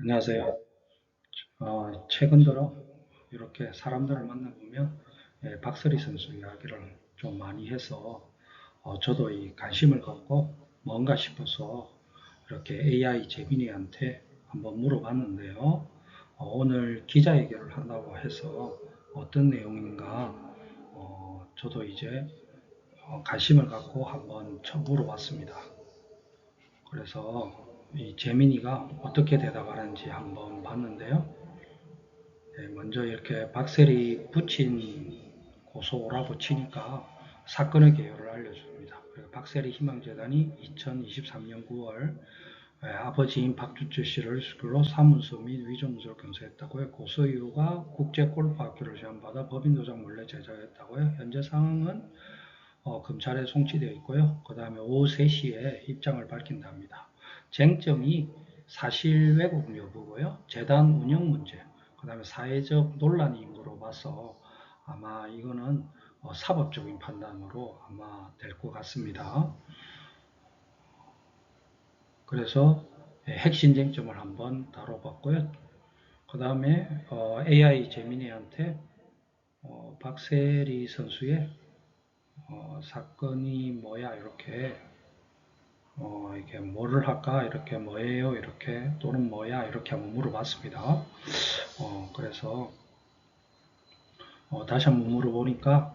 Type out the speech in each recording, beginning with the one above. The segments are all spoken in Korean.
안녕하세요. 어, 최근 들어 이렇게 사람들을 만나보면 예, 박서리 선수 이야기를 좀 많이 해서 어, 저도 이 관심을 갖고 뭔가 싶어서 이렇게 AI 재민이한테 한번 물어봤는데요. 어, 오늘 기자회견을 한다고 해서 어떤 내용인가 어, 저도 이제 어, 관심을 갖고 한번 쳐 물어봤습니다. 그래서 이 재민이가 어떻게 대답하는지 한번 봤는데요. 네, 먼저 이렇게 박세리 붙인 고소라고 치니까 사건의 개요를 알려줍니다. 박세리 희망재단이 2023년 9월 예, 아버지인 박주철 씨를 수로 사문서 및 위조문서를 건설했다고요. 고소 이유가 국제골프학교를 제안받아 법인도장 몰래 제작했다고요. 현재 상황은 어, 검찰에 송치되어 있고요. 그 다음에 오후 3시에 입장을 밝힌답니다. 쟁점이 사실 왜곡 여부고요. 재단 운영 문제, 그 다음에 사회적 논란인 거로 봐서 아마 이거는 어, 사법적인 판단으로 아마 될 것 같습니다. 그래서 예, 핵심 쟁점을 한번 다뤄봤고요. 그 다음에 어, AI 재민이한테 어, 박세리 선수의 어, 사건이 뭐야 이렇게 어, 이게 뭐를 할까 이렇게 뭐예요 이렇게 또는 뭐야 이렇게 한번 물어봤습니다. 어, 그래서 어, 다시 한번 물어보니까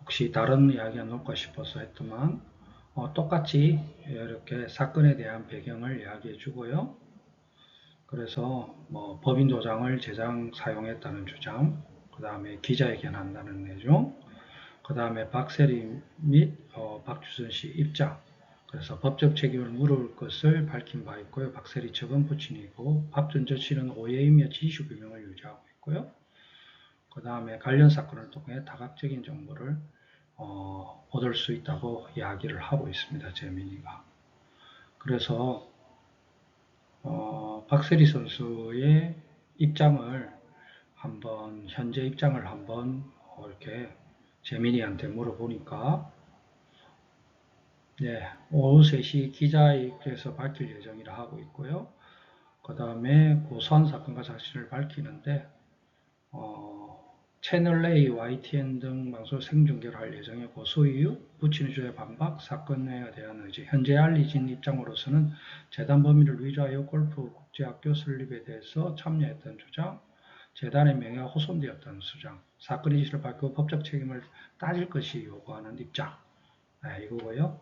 혹시 다른 이야기가 나올까 싶어서 했더만 어, 똑같이 이렇게 사건에 대한 배경을 이야기해 주고요. 그래서 뭐 법인 도장을 제장 사용했다는 주장, 그 다음에 기자회견 한다는 내용, 그 다음에 박세리 및 어, 박주선 씨 입장, 그래서 법적 책임을 물을 것을 밝힌 바 있고요. 박세리 측은 부친이고 박준철 씨는 오해이며 지시 규명을 유지하고 있고요. 그 다음에 관련 사건을 통해 다각적인 정보를 어, 얻을 수 있다고 이야기를 하고 있습니다. 재민이가. 그래서 어, 박세리 선수의 입장을 한번 현재 입장을 한번 어, 이렇게 재민이한테 물어보니까 네, 오후 3시 기자회견에서 밝힐 예정이라 하고 있고요. 그 다음에 고소한 사건과 사실을 밝히는데 어, 채널A, YTN 등 방송 생중계를 할 예정이고 고소 이유, 부친의 주의 반박, 사건에 대한 의지, 현재 알려진 입장으로서는 재단 범위를 위조하여 골프 국제학교 설립에 대해서 참여했던 주장, 재단의 명예가 훼손되었다는 주장, 사건의 지시를 밝히고 법적 책임을 따질 것이 요구하는 입장, 네, 이거고요.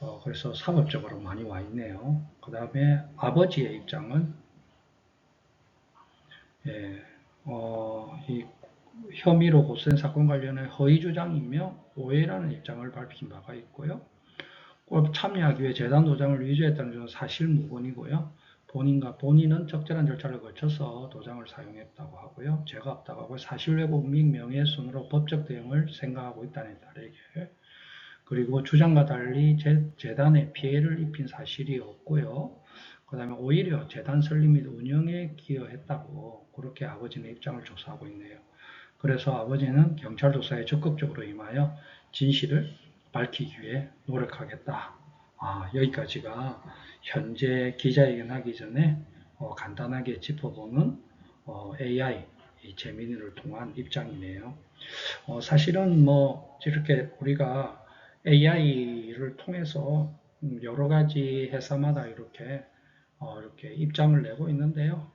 어, 그래서 사법적으로 많이 와 있네요. 그 다음에 아버지의 입장은 예, 어, 이 혐의로 고소된 사건 관련해 허위 주장이며 오해라는 입장을 밝힌 바가 있고요. 꼭 참여하기 위해 재단 도장을 위조했다는 것은 사실 무근이고요. 본인과 본인은 적절한 절차를 거쳐서 도장을 사용했다고 하고요. 죄가 없다고 하고 사실 왜곡 및 명예훼손으로 법적 대응을 생각하고 있다는 다르게 그리고 주장과 달리 재단에 피해를 입힌 사실이 없고요. 그 다음에 오히려 재단 설립 및 운영에 기여했다고 그렇게 아버지는 입장을 조사하고 있네요. 그래서 아버지는 경찰 조사에 적극적으로 임하여 진실을 밝히기 위해 노력하겠다. 아, 여기까지가 현재 기자회견 하기 전에 어, 간단하게 짚어보는 어, AI 재민이를 통한 입장이네요. 어, 사실은 뭐 이렇게 우리가 AI를 통해서 음, 여러 가지 회사마다 이렇게 어, 이렇게 입장을 내고 있는데요.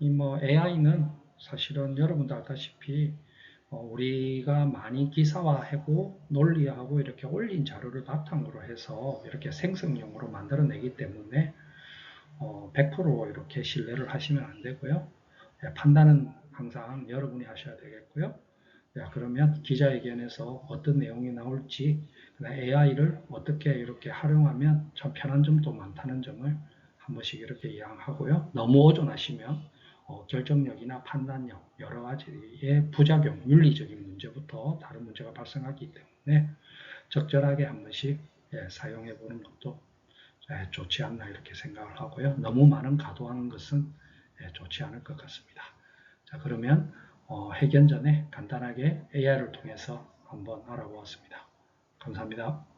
이 뭐 AI는 사실은 여러분도 알다시피 어, 우리가 많이 기사화하고 논리하고 이렇게 올린 자료를 바탕으로 해서 이렇게 생성용으로 만들어내기 때문에 어, 100% 이렇게 신뢰를 하시면 안 되고요. 예, 판단은 항상 여러분이 하셔야 되겠고요. 자, 그러면 기자회견에서 어떤 내용이 나올지 AI를 어떻게 이렇게 활용하면 참 편한 점도 많다는 점을 한 번씩 이렇게 이야기하고요. 너무 오존하시면 어, 결정력이나 판단력 여러 가지의 부작용, 윤리적인 문제부터 다른 문제가 발생하기 때문에 적절하게 한 번씩 예, 사용해 보는 것도 예, 좋지 않나 이렇게 생각을 하고요. 너무 많은 가도하는 것은 예, 좋지 않을 것 같습니다. 자 그러면 어, 회견 전에 간단하게 AI를 통해서 한번 알아보았습니다. 감사합니다.